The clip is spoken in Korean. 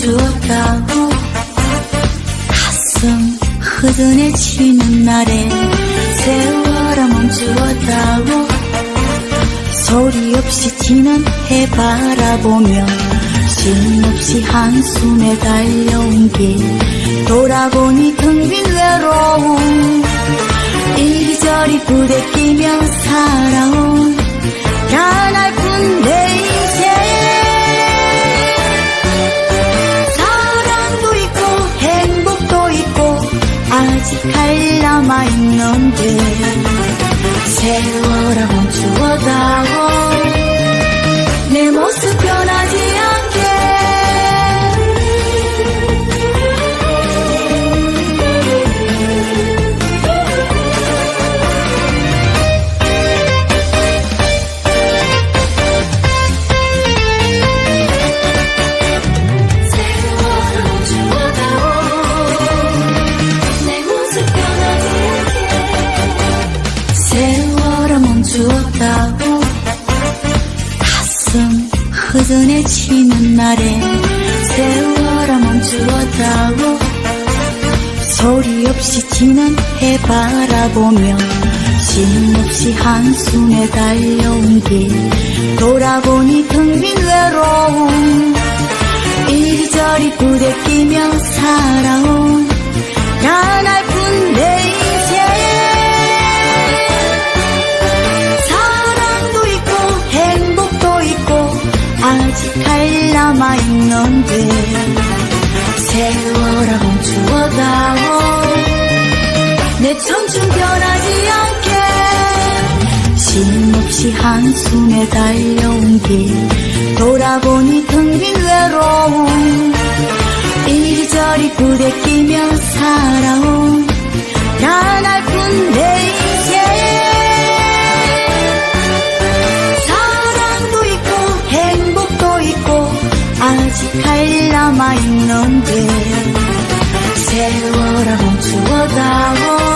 멈추었다고 가슴 흐드내치는 날에 세월아 멈추었다고 소리 없이 지는 해 바라보며 쉼없이 한숨에 달려온 길 돌아보니 텅빈 외로움 이리저리 부대끼며 살아온 하 할 남아있는데 세월아 멈추어다오 가슴 흐드내치는 날에 세월아 멈추었다고 소리 없이 지는 해 바라보며 쉼없이 한숨에 달려온 길 돌아보니 텅 빈 외로움 이리저리 부대끼며 살아온 남아있는데 세월아 멈추어다오. 내 청춘 변하지 않게 쉼없이 한숨에 달려온 길 돌아보니 텅빈 외로움. 이리저리 부대끼며 살아온 남아있는데 세월아 멈추어다오 내 모습